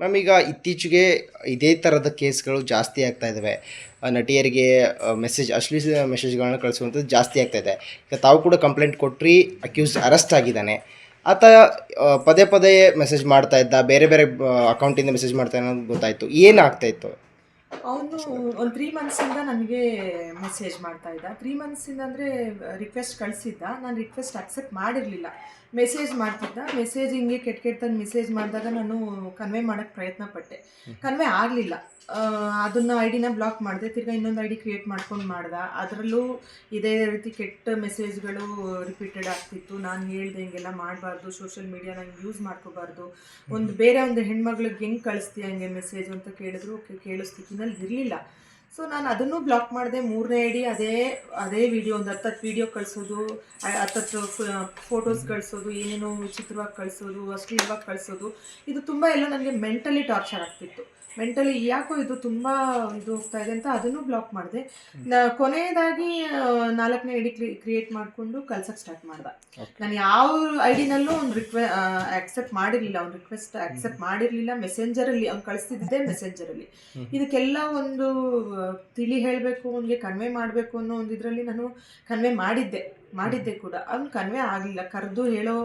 Ma'am ಇತ್ತೀಚೆಗೆ ಇದೇ ಥರದ ಕೇಸ್ಗಳು ಜಾಸ್ತಿ ಆಗ್ತಾ ಇದ್ದಾವೆ ನಟಿಯರಿಗೆ ಮೆಸೇಜ್ ಅಶ್ಲೀಲ ಮೆಸೇಜ್ಗಳನ್ನ ಕಳಿಸುವಂಥದ್ದು ಜಾಸ್ತಿ ಆಗ್ತಾ ಇದೆ. ಈಗ ತಾವು ಕೂಡ ಕಂಪ್ಲೇಂಟ್ ಕೊಟ್ರಿ ಅಕ್ಯೂಸ್ ಅರೆಸ್ಟ್ ಆಗಿದ್ದಾನೆ. ಆತ ಪದೇ ಪದೇ ಮೆಸೇಜ್ ಮಾಡ್ತಾ ಇದ್ದ, ಬೇರೆ ಬೇರೆ ಅಕೌಂಟಿಂದ ಮೆಸೇಜ್ ಮಾಡ್ತಾ ಅನ್ನೋದು ಗೊತ್ತಾಯಿತು. ಏನಾಗ್ತಾ ಇತ್ತು? ಅವನು ಒಂದು ತ್ರೀ ಮಂತ್ಸಿಂದ ನನಗೆ ಮೆಸೇಜ್ ಮಾಡ್ತಾ ಇದ್ದ. ತ್ರೀ ಮಂತ್ಸಿಂದ ಅಂದರೆ ರಿಕ್ವೆಸ್ಟ್ ಕಳಿಸಿದ್ದ. ನಾನು ರಿಕ್ವೆಸ್ಟ್ ಅಕ್ಸೆಪ್ಟ್ ಮಾಡಿರಲಿಲ್ಲ. ಮೆಸೇಜ್ ಮಾಡ್ತಿದ್ದ. ಮೆಸೇಜ್ ಹಿಂಗೆ ಕೆಟ್ಟ ಕೆಟ್ಟಂಗೆ ಮೆಸೇಜ್ ಮಾಡಿದಾಗ ನಾನು ಕನ್ವೆ ಮಾಡೋಕ್ಕೆ ಪ್ರಯತ್ನ ಪಟ್ಟೆ. ಕನ್ವೆ ಆಗಲಿಲ್ಲ. ಅದನ್ನು ಐಡಿನ ಡಿನ ಬ್ಲಾಕ್ ಮಾಡಿದೆ. ತಿರ್ಗಾ ಇನ್ನೊಂದು ಐ ಡಿ ಕ್ರಿಯೇಟ್ ಮಾಡ್ಕೊಂಡು ಮಾಡ್ದ. ಅದರಲ್ಲೂ ಇದೇ ರೀತಿ ಕೆಟ್ಟ ಮೆಸೇಜ್ಗಳು ರಿಪೀಟೆಡ್ ಆಗ್ತಿತ್ತು. ನಾನು ಹೇಳ್ದೆ ಹಿಂಗೆಲ್ಲ ಮಾಡಬಾರ್ದು. ಸೋಷಿಯಲ್ ಮೀಡಿಯಾ ನಂಗೆ ಯೂಸ್ ಮಾಡ್ಕೋಬಾರ್ದು. ಒಂದು ಬೇರೆ ಒಂದು ಹೆಣ್ಮಗ್ಳಿಗೆ ಹೆಂಗೆ ಕಳಿಸ್ತೀಯ ಹಂಗೆ ಮೆಸೇಜ್ ಅಂತ ಕೇಳಿದ್ರು ಓಕೆ ಕೇಳೋ ಸ್ಥಿತಿನಲ್ಲಿ ಇರಲಿಲ್ಲ. ಸೊ ನಾನು ಅದನ್ನು ಬ್ಲಾಕ್ ಮಾಡಿದೆ ಮೂರನೇ ಐಡಿ ಅದೇ ಅದೇ ವಿಡಿಯೋ ಒಂದು ಹತ್ತತ್ತು ವಿಡಿಯೋ ಕಳಿಸೋದು ಹತ್ತತ್ತು ಫೋಟೋಸ್ ಕಳಿಸೋದು ಏನೇನೋ ವಿಚಿತ್ರವಾಗಿ ಕಳಿಸೋದು ಅಶ್ಲೀಲವಾಗಿ ಕಳಿಸೋದು. ಇದು ತುಂಬ ಎಲ್ಲ ನನಗೆ ಮೆಂಟಲಿ ಟಾರ್ಚರ್ ಆಗ್ತಿತ್ತು. ಮೆಂಟಲಿ ಯಾಕೋ ಇದು ತುಂಬ ಇದು ಹೋಗ್ತಾ ಇದೆ ಅಂತ ಅದನ್ನು ಬ್ಲಾಕ್ ಮಾಡಿದೆ. ನ ಕೊನೆಯದಾಗಿ ನಾಲ್ಕನೇ ಐ ಡಿ ಕ್ರಿಯೇಟ್ ಮಾಡಿಕೊಂಡು ಕಳ್ಸಕ್ಕೆ ಸ್ಟಾರ್ಟ್ ಮಾಡ್ದೆ. ನಾನು ಯಾವ ಐ ಡಿನಲ್ಲೂ ಒಂದು ರಿಕ್ವೆ ಆಕ್ಸೆಪ್ಟ್ ಮಾಡಿರಲಿಲ್ಲ. ಅವ್ನು ರಿಕ್ವೆಸ್ಟ್ ಆಕ್ಸೆಪ್ಟ್ ಮಾಡಿರಲಿಲ್ಲ. ಮೆಸೆಂಜರಲ್ಲಿ ಅವ್ನು ಕಳಿಸ್ತಿದ್ದೆ ಮೆಸೆಂಜರಲ್ಲಿ ಇದಕ್ಕೆಲ್ಲ ಒಂದು ತಿಳಿ ಹೇಳಬೇಕು ಅವನಿಗೆ ಕನ್ವೆ ಮಾಡಬೇಕು ಅನ್ನೋ ಒಂದು ಇದರಲ್ಲಿ ನಾನು ಕನ್ವೆ ಮಾಡಿದ್ದೆ. ಮಾಡಿದ್ದೆ ಕೂಡ. ಅವ್ನು ಕನ್ವೆ ಆಗಲಿಲ್ಲ. ಕರೆದು ಹೇಳೋ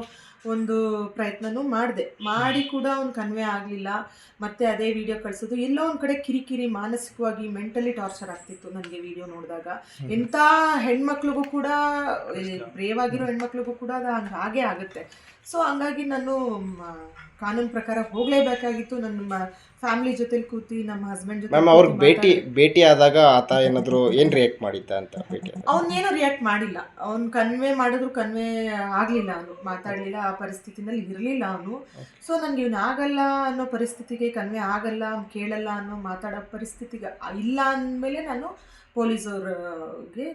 ಒಂದು ಪ್ರಯತ್ನನೂ ಮಾಡಿದೆ. ಮಾಡಿ ಕೂಡ ಅವ್ನು ಕನ್ವೆ ಆಗಲಿಲ್ಲ. ಮತ್ತೆ ಅದೇ ವಿಡಿಯೋ ಕಳಿಸೋದು ಎಲ್ಲೋ ಒಂದು ಕಡೆ ಕಿರಿಕಿರಿ ಮಾನಸಿಕವಾಗಿ ಮೆಂಟಲಿ ಟಾರ್ಚರ್ ಆಗ್ತಿತ್ತು ನನಗೆ ವಿಡಿಯೋ ನೋಡಿದಾಗ. ಎಂಥ ಹೆಣ್ಮಕ್ಳಿಗೂ ಕೂಡ ಬ್ರೇವ್ ಆಗಿರೋ ಹೆಣ್ಮಕ್ಳಿಗೂ ಕೂಡ ಅದು ಹಂಗೆ ಹಾಗೆ ಆಗುತ್ತೆ. ಸೊ ಹಂಗಾಗಿ ನಾನು ಕಾನೂನು ಪ್ರಕಾರ ಹೋಗಲೇಬೇಕಾಗಿತ್ತು. ನನ್ನ ಫ್ಯಾಮಿಲಿ ಜೊತೆಲಿ ಕೂತಿ ನಮ್ಮ ಹಸ್ಬೆಂಡ್ ಜೊತೆ ಮ್ಯಾಮ್ ಅವ್ರಿಗೆ ಭೇಟಿ ಭೇಟಿ ಆದಾಗ ಆತ ಏನಾದರೂ ಏನು ರಿಯಾಕ್ಟ್ ಮಾಡಿದ್ದ ಅಂತ ಭೇಟಿ ಅವ್ನು ಏನೂ ರಿಯಾಕ್ಟ್ ಮಾಡಿಲ್ಲ. ಅವ್ನು ಕನ್ವೆ ಮಾಡಿದ್ರು ಕನ್ವೆ ಆಗಲಿಲ್ಲ ಅವನು. ಮಾತಾಡಲಿಲ್ಲ ಆ ಪರಿಸ್ಥಿತಿನಲ್ಲಿ ಇರಲಿಲ್ಲ ಅವನು. ಸೊ ನನಗೆ ಇವನು ಆಗಲ್ಲ ಅನ್ನೋ ಪರಿಸ್ಥಿತಿಗೆ ಕನ್ವೆ ಆಗಲ್ಲ ಕೇಳಲ್ಲ ಅನ್ನೋ ಮಾತಾಡೋ ಪರಿಸ್ಥಿತಿಗೆ ಇಲ್ಲ ಅಂದಮೇಲೆ ನಾನು ಪೊಲೀಸವ್ರಿಗೆ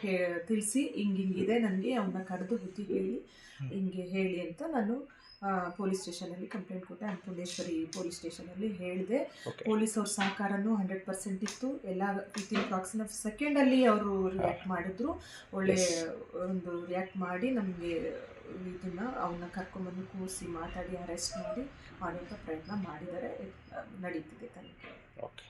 ಹೇ ತಿಳಿಸಿ ಹಿಂಗೆ ಹಿಂಗಿದೆ ನನಗೆ ಅವನ್ನ ಕರೆದು ಬುದ್ಧಿ ಹೇಳಿ ಹಿಂಗೆ ಹೇಳಿ ಅಂತ ನಾನು ಪೊಲೀಸ್ ಸ್ಟೇಷನಲ್ಲಿ ಕಂಪ್ಲೇಂಟ್ ಕೊಟ್ಟೆ. ಅನ್ನಪೂರ್ಣೇಶ್ವರಿ ಪೊಲೀಸ್ ಸ್ಟೇಷನಲ್ಲಿ ಹೇಳಿದೆ. ಪೊಲೀಸ್ ಅವ್ರ ಸಹಕಾರನೂ ಹಂಡ್ರೆಡ್ ಪರ್ಸೆಂಟ್ ಇತ್ತು. ಎಲ್ಲ ವಿತಿನ್ ಪ್ರಾಕ್ಸಿನ್ ಆಫ್ ಸೆಕೆಂಡಲ್ಲಿ ಅವರು ರಿಯಾಕ್ಟ್ ಮಾಡಿದ್ರು. ಒಳ್ಳೆ ಒಂದು ರಿಯಾಕ್ಟ್ ಮಾಡಿ ನಮಗೆ ಇದನ್ನು ಅವನ್ನ ಕರ್ಕೊಂಬಂದು ಕೂರಿಸಿ ಮಾತಾಡಿ ಅರೆಸ್ಟ್ ಮಾಡಿ ಮಾಡುವಂಥ ಪ್ರಯತ್ನ ಮಾಡಿದ್ದಾರೆ. ನಡೀತಿದೆ ತನಿಖೆ. ಓಕೆ.